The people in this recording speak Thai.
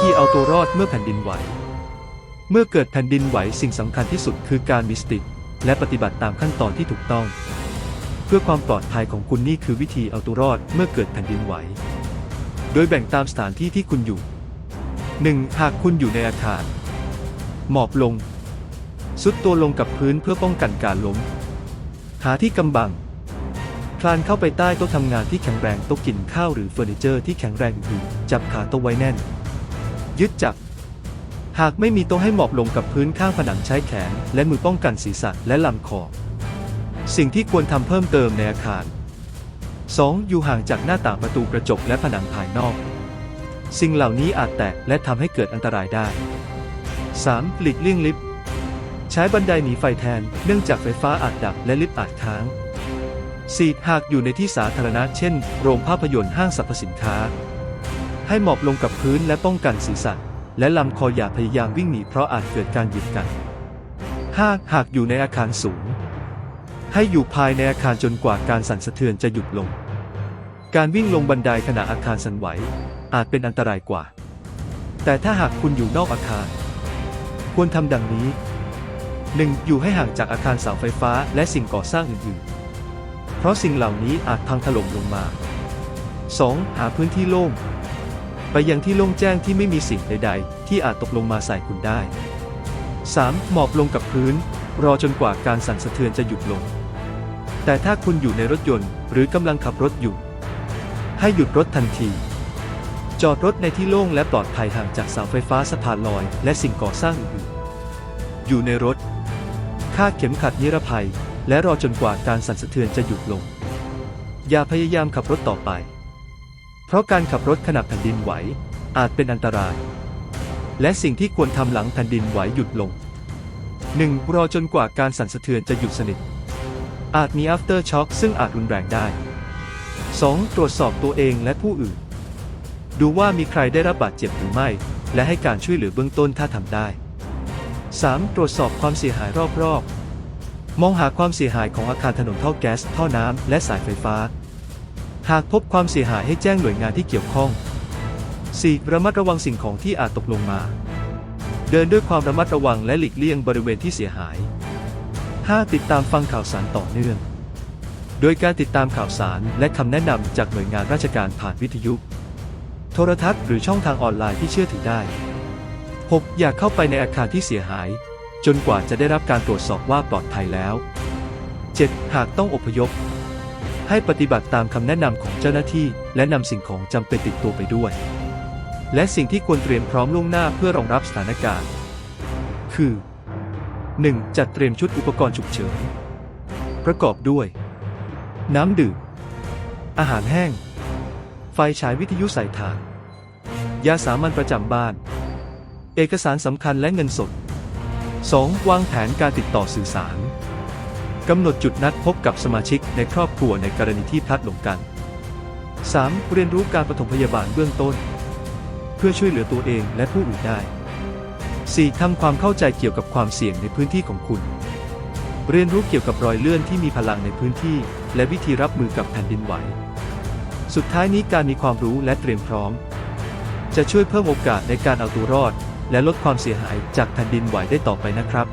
ธีเอาตัวรอดเมื่อแผ่นดินไหว เมื่อเกิดแผ่นดินไหวสิ่งสำคัญที่สุดคือการมีสติและปฏิบัติตามขั้นตอนที่ถูกต้อง เพื่อความปลอดภัยของคุณนี่คือวิธีเอาตัวรอดเมื่อเกิดแผ่นดินไหว โดยแบ่งตามสถานที่ที่คุณอยู่ 1. หากคุณอยู่ในอาคาร หมอบลง สุดตัวลงกับพื้นเพื่อป้องกันการล้ม หาที่กำบัง คลานเข้าไปใต้โต๊ะทำงานที่แข็งแรงโต๊ะกินข้าวหรือเฟอร์นิเจอร์ที่แข็งแรงอื่จับขาโต๊ะไว้แน่น ยึดจับ หากไม่มีโต๊ะให้หมอบลงกับพื้นข้างผนังใช้แขน และมือป้องกันศีรษะและลำคอ สิ่งที่ควรทำเพิ่มเติมในอาคาร 2. อยู่ห่างจากหน้าต่างประตูกระจกและผนังภายนอก สิ่งเหล่านี้อาจแตกและทำให้เกิดอันตรายได้ 3. หลีกเลี่ยงลิฟต์ใช้บันไดหนีไฟแทน เนื่องจากไฟฟ้าอาจดับและลิฟต์อาจค้าง 4. หากอยู่ในที่สาธารณะเช่น โรงภาพยนตร์ห้างสรรพสินค้า ให้หมอบลงกับพื้นและป้องกันศีรษะ และลำคออย่าพยายามวิ่งหนีเพราะอาจเกิดการหยิบกัน 5. หากอยู่ในอาคารสูง ให้อยู่ภายในอาคารจนกว่าการสั่นสะเทือนจะหยุดลง การวิ่งลงบันไดขณะอาคารสั่นไหว อาจเป็นอันตรายกว่า แต่ถ้าหากคุณอยู่นอกอาคาร ควรทำดังนี้ 1. อยู่ให้ห่างจากอาคารเสาไฟฟ้าและสิ่งก่อสร้างอื่นๆ เพราะสิ่งเหล่านี้อาจพังถล่มลงมา 2. หาพื้นที่โล่ง ไปยังที่โล่งแจ้งที่ไม่มีสิ่งใด ๆ ที่อาจตกลงมาใส่คุณได้ 3. หมอบลงกับพื้น รอจนกว่าการสั่นสะเทือนจะหยุดลง แต่ถ้าคุณอยู่ในรถยนต์ หรือกำลังขับรถอยู่ ให้หยุดรถทันที จอดรถในที่โล่งและปลอดภัยห่างจากเสาไฟฟ้าสะพานลอย และสิ่งก่อสร้างอื่นๆอยู่ในรถคาดเข็มขัดนิรภัย และรอจนกว่าการสั่นสะเทือนจะหยุดลง อย่าพยายามขับรถต่อไป เพราะการขับรถขณะแผ่นดินไหว อาจเป็นอันตราย และสิ่งที่ควรทำหลังแผ่นดินไหวหยุดลง 1. รอจนกว่าการสั่นสะเทือนจะหยุดสนิท อาจมี after shock ซึ่งอาจรุนแรงได้ 2. ตรวจสอบตัวเองและผู้อื่น ดูว่ามีใครได้รับบาดเจ็บหรือไม่ และให้การช่วยเหลือเบื้องต้นถ้าทำได้ 3. ตรวจสอบความเสียหายรอบๆ มองหาความเสียหายของอาคารถนนท่อแก๊ส ท่อน้ำ และสายไฟฟ้า หากพบความเสียหายให้แจ้งหน่วยงานที่เกี่ยวข้อง 4. ระมัดระวังสิ่งของที่อาจตกลงมา เดินด้วยความระมัดระวังและหลีกเลี่ยงบริเวณที่เสียหาย 5. ติดตามฟังข่าวสารต่อเนื่อง โดยการติดตามข่าวสารและคำแนะนำจากหน่วยงานราชการผ่านวิทยุ โทรทัศน์หรือช่องทางออนไลน์ที่เชื่อถือได้ 6. อย่าเข้าไปในอาคารที่เสียหาย จนกว่าจะได้รับการตรวจสอบว่าปลอดภัยแล้ว 7. หากต้องอพยพ ให้ปฏิบัติตามคำแนะนำของเจ้าหน้าที่ และนำสิ่งของจำเป็นติดตัวไปด้วย และสิ่งที่ควรเตรียมพร้อมล่วงหน้าเพื่อรองรับสถานการณ์ คือ 1. จัดเตรียมชุดอุปกรณ์ฉุกเฉิน ประกอบด้วย น้ำดื่ม อาหารแห้ง ไฟฉายวิทยุสายทาง ยาสามัญประจำบ้าน เอกสารสำคัญและเงินสด 2. วางแผนการติดต่อสื่อสาร กำหนดจุดนัดพบกับสมาชิกในครอบครัวในกรณีที่พลัดหลงกัน 3. เรียนรู้การปฐมพยาบาลเบื้องต้น เพื่อช่วยเหลือตัวเองและผู้อื่นได้ 4. ทำความเข้าใจเกี่ยวกับความเสี่ยงในพื้นที่ของคุณ เรียนรู้เกี่ยวกับรอยเลื่อนที่มีพลังในพื้นที่ และวิธีรับมือกับแผ่นดินไหว สุดท้ายนี้การมีความรู้และเตรียมพร้อม จะช่วยเพิ่มโอกาสในการเอาตัวรอด และลดความเสียหายจากแผ่นดินไหวได้ต่อไปนะครับ